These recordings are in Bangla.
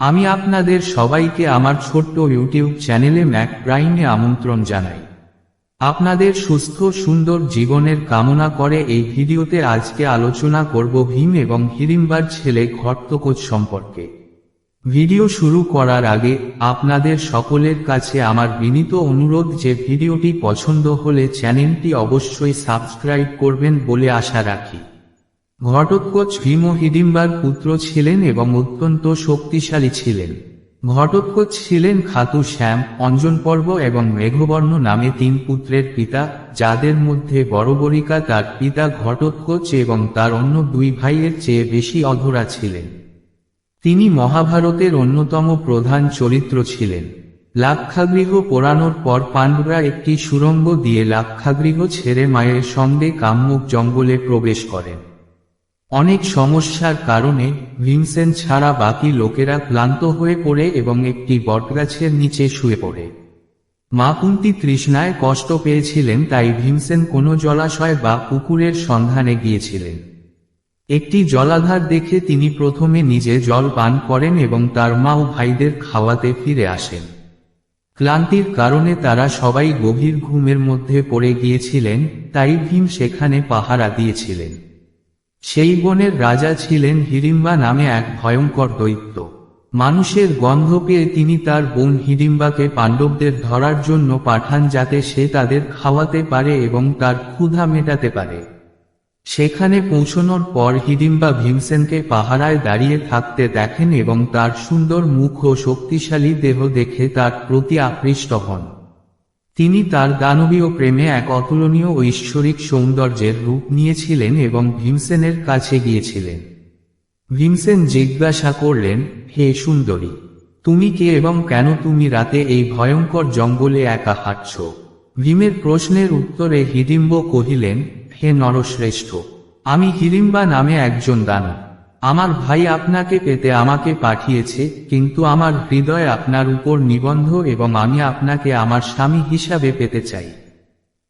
আমি আপনাদের সবাইকে আমার ছোট্ট ইউটিউব চ্যানেলে ম্যাক প্রাইমে আমন্ত্রণ জানাই। আপনাদের সুস্থ, সুন্দর জীবনের কামনা করে এই ভিডিওতে আজকে আলোচনা করব ভীম এবং হিড়িম্বার ছেলে ঘট্টকোচ সম্পর্কে। ভিডিও শুরু করার আগে আপনাদের সকলের কাছে আমার বিনীত অনুরোধ যে ভিডিওটি পছন্দ হলে চ্যানেলটি অবশ্যই সাবস্ক্রাইব করবেন বলে আশা রাখি। ঘটোৎকচ ভীম হিডিম্বার পুত্র ছিলেন এবং অত্যন্ত শক্তিশালী ছিলেন। ঘটোৎকচ ছিলেন খাতু শ্যাম, অঞ্জনপর্ব এবং মেঘবর্ণ নামে তিন পুত্রের পিতা, যাদের মধ্যে বড়বরিকা তার পিতা ঘটোৎকচ এবং তার অন্য দুই ভাইয়ের চেয়ে বেশি অধরা ছিলেন। তিনি মহাভারতের অন্যতম প্রধান চরিত্র ছিলেন। লাক্ষাগৃহ পোড়ানোর পর পাণ্ডবরা একটি সুরঙ্গ দিয়ে লাক্ষাগৃহ ছেড়ে মায়ের সঙ্গে কাম্যুক জঙ্গলে প্রবেশ করেন। অনেক সমস্যার কারণে ভীমসেন ছাড়া বাকি লোকেরা ক্লান্ত হয়ে পড়ে এবং একটি বটগাছের নিচে শুয়ে পড়ে। মা কুন্তি তৃষ্ণায় কষ্ট পেয়েছিলেন, তাই ভীমসেন কোনো জলাশয় বা পুকুরের সন্ধানে গিয়েছিলেন। একটি জলাধার দেখে তিনি প্রথমে নিজে জল পান করেন এবং তার মা ও ভাইদের খাওয়াতে ফিরে আসেন। ক্লান্তির কারণে তারা সবাই গভীর ঘুমের মধ্যে পড়ে গিয়েছিলেন, তাই ভীম সেখানে পাহারা দিয়েছিলেন। সেই বনের রাজা ছিলেন হিড়িম্বা নামে এক ভয়ঙ্কর দৈত্য। মানুষের গন্ধ পেয়ে তিনি তার বোন হিড়িম্বাকে পাণ্ডবদের ধরার জন্য পাঠান যাতে সে তাদের খাওয়াতে পারে এবং তার ক্ষুধা মেটাতে পারে। সেখানে পৌঁছনোর পর হিডিম্বা ভীমসেনকে পাহারায় দাঁড়িয়ে থাকতে দেখেন এবং তার সুন্দর মুখ ও শক্তিশালী দেহ দেখে তার প্রতি আকৃষ্ট হন। তিনি তার দানবীয় প্রেমে এক অতুলনীয় ঐশ্বরিক সৌন্দর্যের রূপ নিয়েছিলেন এবং ভীমসেনের কাছে গিয়েছিলেন। ভীমসেন জিজ্ঞাসা করলেন, হে সুন্দরী, তুমি কে এবং কেন তুমি রাতে এই ভয়ঙ্কর জঙ্গলে একা হাঁটছ? ভীমের প্রশ্নের উত্তরে হিডিম্ব কহিলেন, হে নরশ্রেষ্ঠ, আমি হিড়িম্বা নামে একজন দানব। আমার ভাই আপনাকে পেতে আমাকে পাঠিয়েছে, কিন্তু আমার হৃদয় আপনার উপর নিবন্ধ এবং আমি আপনাকে আমার স্বামী হিসাবে পেতে চাই।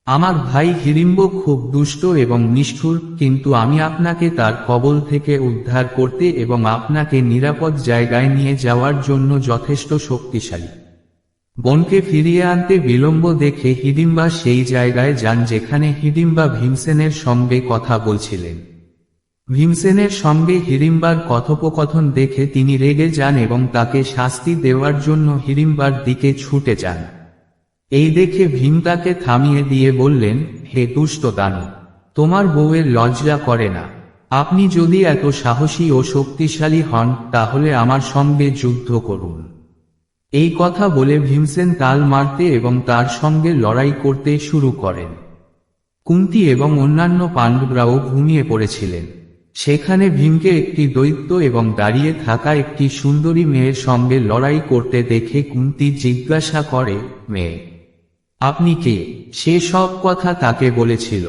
আমার ভাই হিড়িম্ব খুব দুষ্ট এবং নিষ্ঠুর, কিন্তু আমি আপনাকে তার কবল থেকে উদ্ধার করতে এবং আপনাকে নিরাপদ জায়গায় নিয়ে যাওয়ার জন্য যথেষ্ট শক্তিশালী। বনকে ফিরিয়ে আনতে বিলম্ব দেখে হিডিম্বা সেই জায়গায় যান যেখানে হিডিম্বা ভীমসেনের সঙ্গে কথা বলছিলেন। ভীমসেনের সঙ্গে হিড়িম্বার কথোপকথন দেখে তিনি রেগে যান এবং তাকে শাস্তি দেওয়ার জন্য হিড়িম্বার দিকে ছুটে যান। এই দেখে ভীম তাকে থামিয়ে দিয়ে বললেন, হে দুষ্ট দানব, তোমার বউয়ের লজ্জা করে না। আপনি যদি এত সাহসী ও শক্তিশালী হন, তাহলে আমার সঙ্গে যুদ্ধ করুন এই কথা বলে ভীমসেন তাল মারতে এবং তার সঙ্গে লড়াই করতে শুরু করেন। কুন্তি এবং অন্যান্য পাণ্ডবরাও ঘুমিয়ে পড়েছিলেন। সেখানে ভীমকে একটি দৈত্য এবং দাঁড়িয়ে থাকা একটি সুন্দরী মেয়ের সঙ্গে লড়াই করতে দেখে কুন্তি জিজ্ঞাসা করে, মেয়ে, আপনি কে? সে সব কথা তাকে বলেছিল।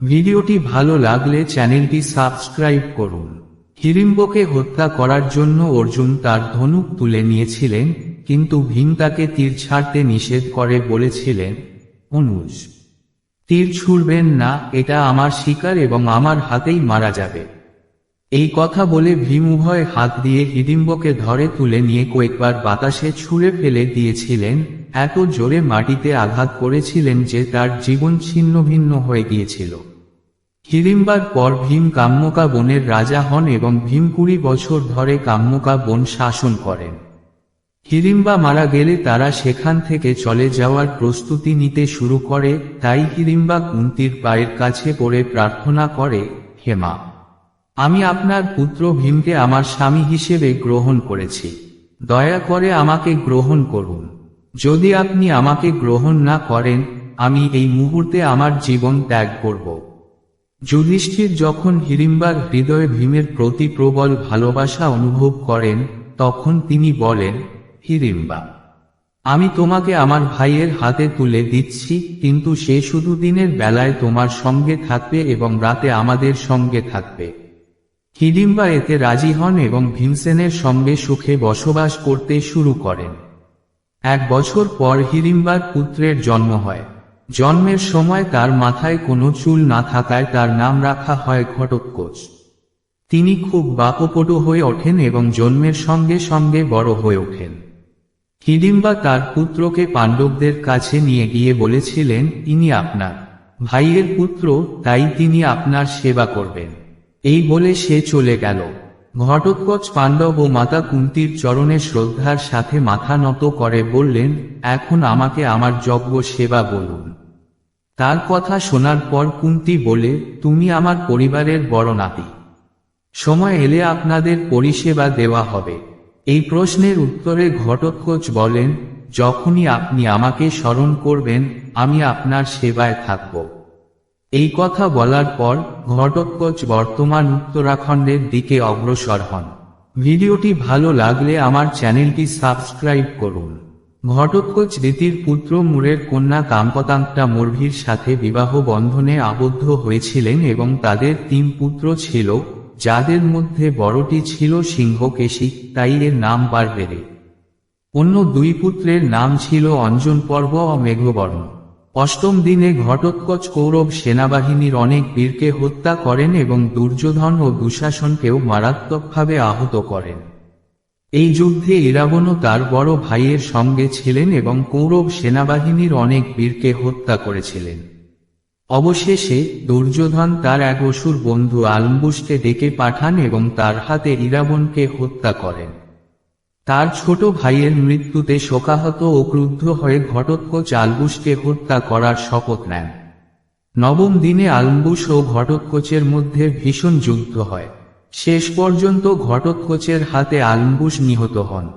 ভিডিওটি ভালো লাগলে চ্যানেলটি সাবস্ক্রাইব করুন। হিড়িম্বকে হত্যা করার জন্য অর্জুন তার ধনুক তুলে নিয়েছিলেন, কিন্তু ভীম তাকে তীর ছাড়তে নিষেধ করে বলেছিলেন, অনুজ, তীর ছুড়বেন না, এটা আমার শিকার এবং আমার হাতেই মারা যাবে। এই কথা বলে ভীম উভয় হাত দিয়ে হিডিম্বকে ধরে তুলে নিয়ে কয়েকবার বাতাসে ছুঁড়ে ফেলে দিয়েছিলেন। এত জোরে মাটিতে আঘাত করেছিলেন যে তার জীবন ছিন্ন ভিন্ন হয়ে গিয়েছিল। হিড়িম্বার পর ভীম কাম্যকা বনের রাজা হন এবং ভীম কুড়ি বছর ধরে কাম্যকা বন শাসন করেন। হিড়িম্বা মারা গেলে তারা সেখান থেকে চলে যাওয়ার প্রস্তুতি নিতে শুরু করে, তাই হিড়িম্বা কুন্তির পায়ের কাছে পড়ে প্রার্থনা করে হেমা আমি আপনার পুত্র ভীমকে আমার স্বামী হিসেবে গ্রহণ করেছি। দয়া করে আমাকে গ্রহণ করুন। যদি আপনি আমাকে গ্রহণ না করেন, আমি এই মুহূর্তে আমার জীবন ত্যাগ করব। যুধিষ্ঠির যখন হিড়িম্বার হৃদয়ে ভীমের প্রতি প্রবল ভালোবাসা অনুভব করেন, তখন তিনি বলেন হিড়িম্বা আমি তোমাকে আমার ভাইয়ের হাতে তুলে দিচ্ছি, কিন্তু সে শুধু দিনের বেলায় তোমার সঙ্গে থাকবে এবং রাতে আমাদের সঙ্গে থাকবে। হিডিম্বা এতে রাজি হন এবং ভীমসেনের সঙ্গে সুখে বসবাস করতে শুরু করেন। এক বছর পর হিড়িম্বার পুত্রের জন্ম হয়। জন্মের সময় তার মাথায় কোনো চুল না থাকায় তার নাম রাখা হয় ঘটোৎকোচ। তিনি খুব বাকপটু হয়ে ওঠেন এবং জন্মের সঙ্গে সঙ্গে বড় হয়ে ওঠেন। হিডিম্বা তার পুত্রকে পাণ্ডবদের কাছে নিয়ে গিয়ে বলেছিলেন, ইনি আপনার ভাইয়ের পুত্র, তাই তিনি আপনার সেবা করবেন। এই বলে সে চলে গেল। ঘটোৎকচ পাণ্ডব ও মাতা কুন্তির চরণে শ্রদ্ধার সাথে মাথা নত করে বললেন, এখন আমাকে আমার যজ্ঞ সেবা বলুন। তার কথা শোনার পর কুন্তি বলে, তুমি আমার পরিবারের বড় নাতি। সময় এলে আপনাদের পরিষেবা দেওয়া হবে। এই প্রশ্নের উত্তরে ঘটোৎকচ বলেন, যখনই আপনি আমাকে স্মরণ করবেন, আমি আপনার সেবায় থাকব। এই কথা বলার পর ঘটোৎকচ বর্তমান উত্তরাখণ্ডের দিকে অগ্রসর হন। ভিডিওটি ভালো লাগলে আমার চ্যানেলটি সাবস্ক্রাইব করুন। ঘটোৎকচ রীতির পুত্র মুরের কন্যা কাম্পতাঙ্কটা মুরভির সাথে বিবাহ বন্ধনে আবদ্ধ হয়েছিলেন এবং তাদের তিন পুত্র ছিল, যাদের মধ্যে বড়টি ছিল সিংহকেশী তাই এর নাম বারবেরে। অন্য দুই পুত্রের নাম ছিল অঞ্জন পর্ব ও মেঘবর্ণ। অষ্টম দিনে ঘটোৎকচ কৌরব সেনাবাহিনীর অনেক বীরকে হত্যা করেন এবং দুর্যোধন ও দুঃশাসনকেও মারাত্মকভাবে আহত করেন। এই যুদ্ধে ইরাবণও তার বড় ভাইয়ের সঙ্গে ছিলেন এবং কৌরব সেনাবাহিনীর অনেক বীরকে হত্যা করেছিলেন। অবশেষে দুর্যোধন তার এক অসুর বন্ধু আলম্বুসকে ডেকে পাঠান এবং তার হাতে ইরাবণকে হত্যা করেন। তার ছোট ভাইয়ের মৃত্যুতে শোকাহত ও ক্রুদ্ধ হয়ে ঘটোৎকচ আলবুসকে হত্যা করার শপথ নেন। নবম দিনে আলম্বুস ও ঘটোৎকচের মধ্যে ভীষণ যুদ্ধ হয়। শেষ পর্যন্ত ঘটোৎকচের হাতে আলম্বুস নিহত হন।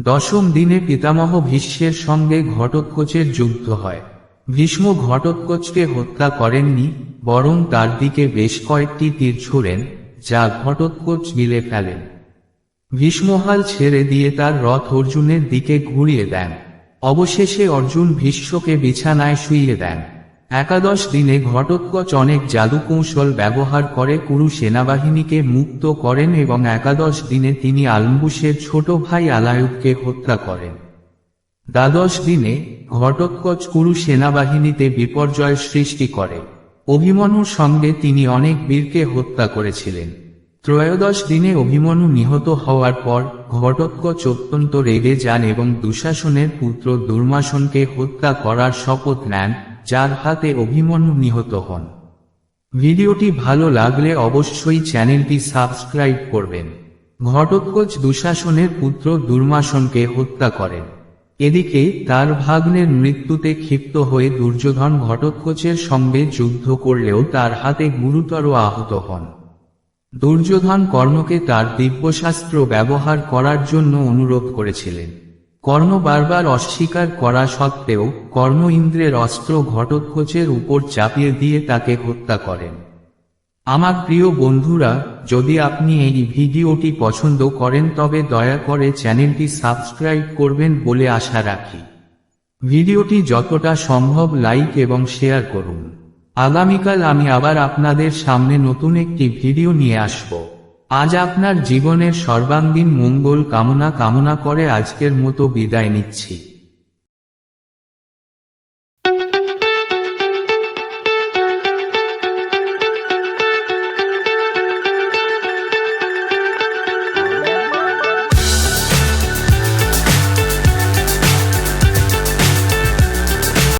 দশম দিনে পিতামহ ভীষ্মের সঙ্গে ঘটোৎকচের যুদ্ধ হয়। ভীষ্ম ঘটোৎকচকে হত্যা করেননি, বরং তার দিকে বেশ কয়েকটি তীর ছুড়েন, যা ঘটোৎকচ গিলে ফেলেন। ভীষ্মহাল ছেড়ে দিয়ে তার রথ অর্জুনের দিকে ঘুরিয়ে দেন। অবশেষে অর্জুন ভীষ্মকে বিছানায় শুইয়ে দেন। একাদশ দিনে ঘটোৎকচ অনেক জাদুকৌশল ব্যবহার করে কুরু সেনাবাহিনীকে মুক্ত করেন এবং একাদশ দিনে তিনি আলম্বুসের ছোট ভাই আলায়ুবকে হত্যা করেন। দ্বাদশ দিনে ঘটোৎকচ কুরু সেনাবাহিনীতে বিপর্যয় সৃষ্টি করে। অভিমন্যুর সঙ্গে তিনি অনেক বীরকে হত্যা করেছিলেন। ত্রয়োদশ দিনে অভিমন্যু নিহত হওয়ার পর ঘটোৎকচ অত্যন্ত রেগে যান এবং দুঃশাসনের পুত্র দুর্মাসনকে হত্যা করার শপথ নেন, যার হাতে অভিমন্যু নিহত হন। ভিডিওটি ভালো লাগলে অবশ্যই চ্যানেলটি সাবস্ক্রাইব করবেন। ঘটোৎকচ দুঃশাসনের পুত্র দুর্মাসনকে হত্যা করেন। এদিকে তার ভাগ্নের মৃত্যুতে ক্ষিপ্ত হয়ে দুর্যোধন ঘটোৎকচের সঙ্গে যুদ্ধ করলেও তার হাতে গুরুতর আহত হন। দুর্যোধন কর্ণকে তার দিব্যশাস্ত্র ব্যবহার করার জন্য অনুরোধ করেছিলেন। কর্ণ বারবার অস্বীকার করা সত্ত্বেও কর্ণ ইন্দ্রের অস্ত্র ঘটোৎকচের উপর চাপিয়ে দিয়ে তাকে হত্যা করেন। আমার প্রিয় বন্ধুরা, যদি আপনি এই ভিডিওটি পছন্দ করেন, তবে দয়া করে চ্যানেলটি সাবস্ক্রাইব করবেন বলে আশা রাখি। ভিডিওটি যতটা সম্ভব লাইক এবং শেয়ার করুন। আগামীকাল আমি আবার আপনাদের সামনে নতুন একটি ভিডিও নিয়ে আসব। আজ আপনার জীবনের সর্বাঙ্গীন মঙ্গল কামনা কামনা করে আজকের মতো বিদায় নিচ্ছি।